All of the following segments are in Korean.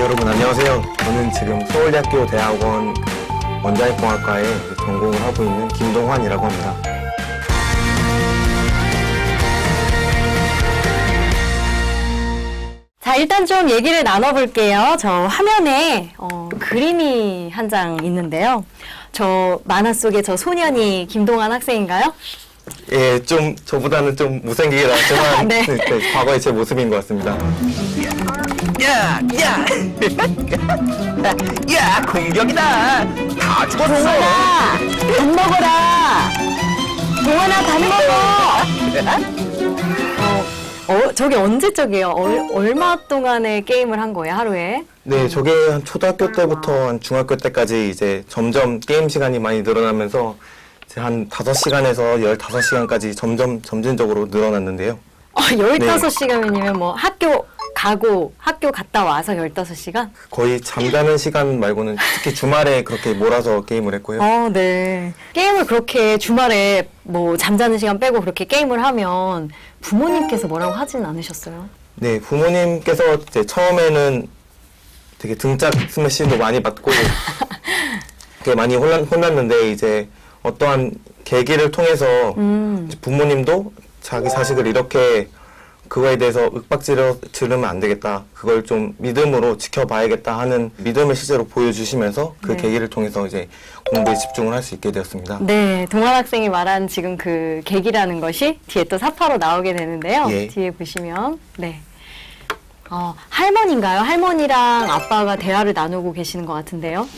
네, 여러분 안녕하세요. 저는 지금 서울대학교 대학원 원자핵공학과에 전공을 하고 있는 김동환이라고 합니다. 자, 일단 좀 얘기를 나눠볼게요. 저 화면에 어, 그림이 한 장 있는데요. 저 만화 속의 저 소년이 김동환 학생인가요? 예, 좀 저보다는 좀 못생기게 나왔지만 네. 네, 과거의 제 모습인 것 같습니다. 야, 야, 야, 공격이다. 다 죽었어. 동환아! 밥 먹어라! 동환아, 밥 먹어! 어, 어, 저게 언제적이에요? 얼, 얼마 동안의 게임을 한 거예요, 하루에? 네, 저게 한 초등학교 때부터 한 중학교 때까지 이제 점점 게임 시간이 많이 늘어나면서 한 5시간에서 15시간까지 점점 점진적으로 늘어났는데요. 어, 15시간이면 뭐 학교 가고 학교 갔다 와서 15시간? 거의 잠자는 시간 말고는 특히 주말에 그렇게 몰아서 게임을 했고요. 어, 네. 게임을 그렇게 주말에 뭐 잠자는 시간 빼고 그렇게 게임을 하면 부모님께서 뭐라고 하진 않으셨어요? 네, 부모님께서 이제 처음에는 되게 등짝 스매시도 많이 받고 되게 많이 혼란, 혼났는데 이제 어떠한 계기를 통해서 음. 부모님도 자기 자식을 이렇게 그거에 대해서 윽박지르 지르면 안 되겠다. 그걸 좀 믿음으로 지켜봐야겠다 하는 믿음을 실제로 보여주시면서 그 네. 계기를 통해서 이제 공부에 집중을 할 수 있게 되었습니다. 네, 동환 학생이 말한 지금 그 계기라는 것이 뒤에 또 사파로 나오게 되는데요. 예. 뒤에 보시면 네. 어, 할머니인가요? 할머니랑 아빠가 대화를 나누고 계시는 것 같은데요.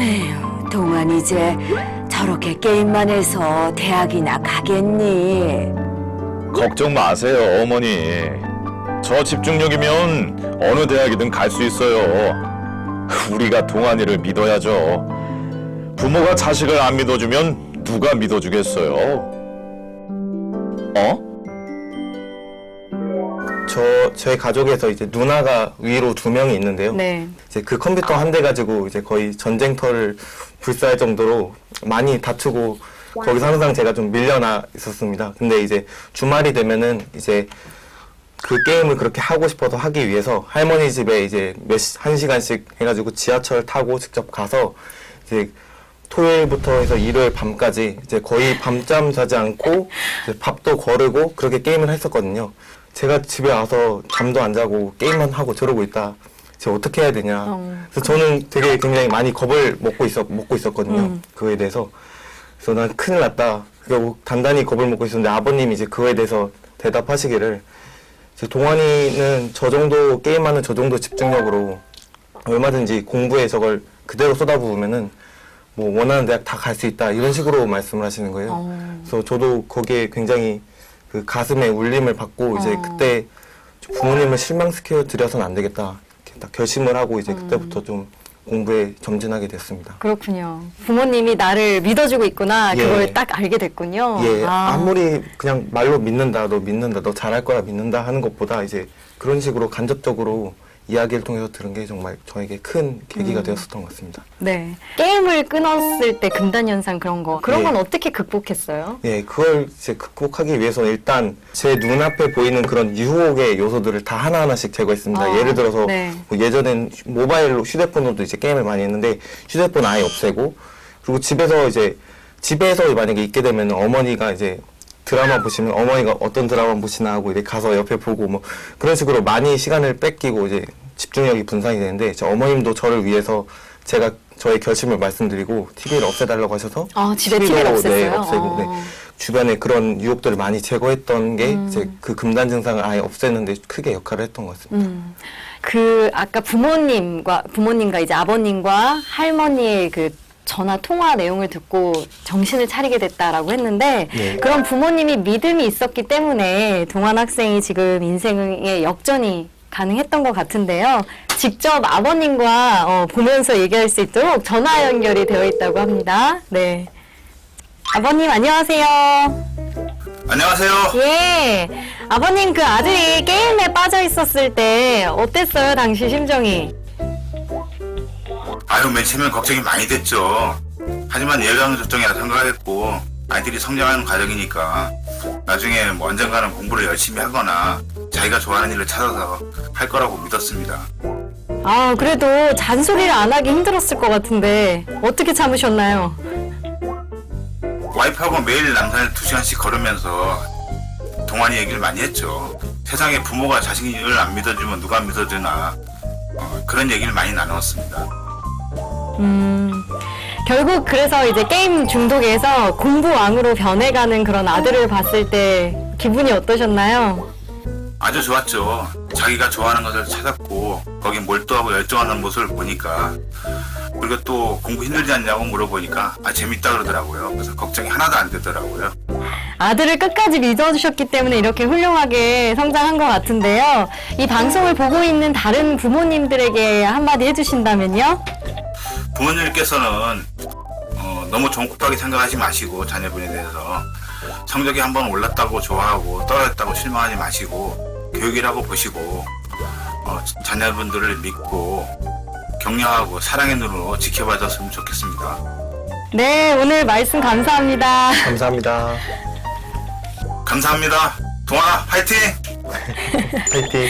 에휴, 동안 이제 저렇게 게임만 해서 대학이나 가겠니? 걱정 마세요, 어머니. 저 집중력이면 어느 대학이든 갈 수 있어요. 우리가 동안이를 믿어야죠. 부모가 자식을 안 믿어주면 누가 믿어주겠어요? 어? 저, 저희 가족에서 이제 누나가 위로 두 명이 있는데요. 네. 이제 그 컴퓨터 한 대 가지고 이제 거의 전쟁터를 불사할 정도로 많이 다투고 거기서 항상 제가 좀 밀려나 있었습니다. 근데 이제 주말이 되면은 이제 그 게임을 그렇게 하고 싶어서 하기 위해서 할머니 집에 이제 몇, 시- 한 시간씩 해가지고 지하철 타고 직접 가서 이제 토요일부터 해서 일요일 밤까지 이제 거의 밤잠 자지 않고 밥도 거르고 그렇게 게임을 했었거든요. 제가 집에 와서 잠도 안 자고 게임만 하고 저러고 있다. 제가 어떻게 해야 되냐. 어. 그래서 저는 되게 굉장히 많이 겁을 먹고 있었, 먹고 있었거든요. 음. 그거에 대해서. 그래서 난 큰일 났다. 결국 단단히 겁을 먹고 있었는데 아버님이 이제 그거에 대해서 대답하시기를 이제 동환이는 저 정도 게임하는 저 정도 집중력으로 얼마든지 공부에 저걸 그대로 쏟아부으면은 뭐 원하는 대학 다 갈 수 있다 이런 식으로 말씀을 하시는 거예요. 어. 그래서 저도 거기에 굉장히 그 가슴에 울림을 받고 이제 어. 그때 부모님을 실망시켜 드려서는 안 되겠다 이렇게 딱 결심을 하고 음. 이제 그때부터 좀 공부에 점진하게 됐습니다. 그렇군요. 부모님이 나를 믿어주고 있구나. 예. 그걸 딱 알게 됐군요. 예, 아. 아무리 그냥 말로 믿는다, 너 믿는다, 너 잘할 거라 믿는다 하는 것보다 이제 그런 식으로 간접적으로 이야기를 통해서 들은 게 정말 저에게 큰 계기가 음. 되었었던 것 같습니다. 네. 게임을 끊었을 때 금단 현상 그런 거. 그런 예. 건 어떻게 극복했어요? 예, 그걸 이제 극복하기 위해서는 일단 제 눈앞에 보이는 그런 유혹의 요소들을 다 하나하나씩 제거했습니다. 아, 예를 들어서 네. 뭐 예전엔 모바일로 휴대폰으로도 이제 게임을 많이 했는데 휴대폰 아예 없애고 그리고 집에서 이제 집에서 만약에 있게 되면 어머니가 이제 드라마 보시면 어머니가 어떤 드라마 보시나 하고 이제 가서 옆에 보고 뭐 그런 식으로 많이 시간을 뺏기고 이제 집중력이 분산이 되는데 제 어머님도 저를 위해서 제가 저의 결심을 말씀드리고 TV를 없애달라고 하셔서 아, 집에 TV도 TV 를 없앴어요? 네, 없애고 네. 어. 주변에 그런 유혹들을 많이 제거했던 게 음. 이제 그 금단 증상을 아예 없애는데 크게 역할을 했던 것 같습니다. 음. 그 아까 부모님과 부모님과 이제 아버님과 할머니의 그 전화 통화 내용을 듣고 정신을 차리게 됐다라고 했는데 네. 그런 부모님이 믿음이 있었기 때문에 동안 학생이 지금 인생의 역전이 가능했던 것 같은데요. 직접 아버님과 어, 보면서 얘기할 수 있도록 전화 연결이 되어 있다고 합니다. 네. 아버님 안녕하세요. 안녕하세요. 예. 아버님 그 아들이 게임에 빠져 있었을 때 어땠어요, 당시 심정이? 아유, 맨 처음엔 걱정이 많이 됐죠. 하지만 예방접종이라 생각했고, 아이들이 성장하는 과정이니까, 나중에 뭐 언젠가는 공부를 열심히 하거나, 자기가 좋아하는 일을 찾아서 할 거라고 믿었습니다. 아, 그래도 잔소리를 안 하기 힘들었을 것 같은데 어떻게 참으셨나요? 와이프하고 매일 남산을 두 시간씩 걸으면서 동안이 얘기를 많이 했죠. 세상에 부모가 자식을 안 믿어주면 누가 믿어주나 어, 그런 얘기를 많이 나누었습니다. 음, 결국 그래서 이제 게임 중독에서 공부왕으로 변해가는 그런 아들을 봤을 때 기분이 어떠셨나요? 아주 좋았죠. 자기가 좋아하는 것을 찾았고 거기 몰두하고 열정하는 모습을 보니까 그리고 또 공부 힘들지 않냐고 물어보니까 아 재밌다 그러더라고요. 그래서 걱정이 하나도 안 되더라고요. 아들을 끝까지 믿어주셨기 때문에 이렇게 훌륭하게 성장한 것 같은데요. 이 방송을 보고 있는 다른 부모님들에게 한마디 해주신다면요? 부모님께서는 어, 너무 정급하게 생각하지 마시고 자녀분에 대해서 성적이 한번 올랐다고 좋아하고 떨어졌다고 실망하지 마시고 교육이라고 보시고 어, 자녀분들을 믿고 격려하고 사랑의 눈으로 지켜봐 줬으면 좋겠습니다. 네, 오늘 말씀 감사합니다. 감사합니다. 감사합니다. 동아 화이팅! 화이팅!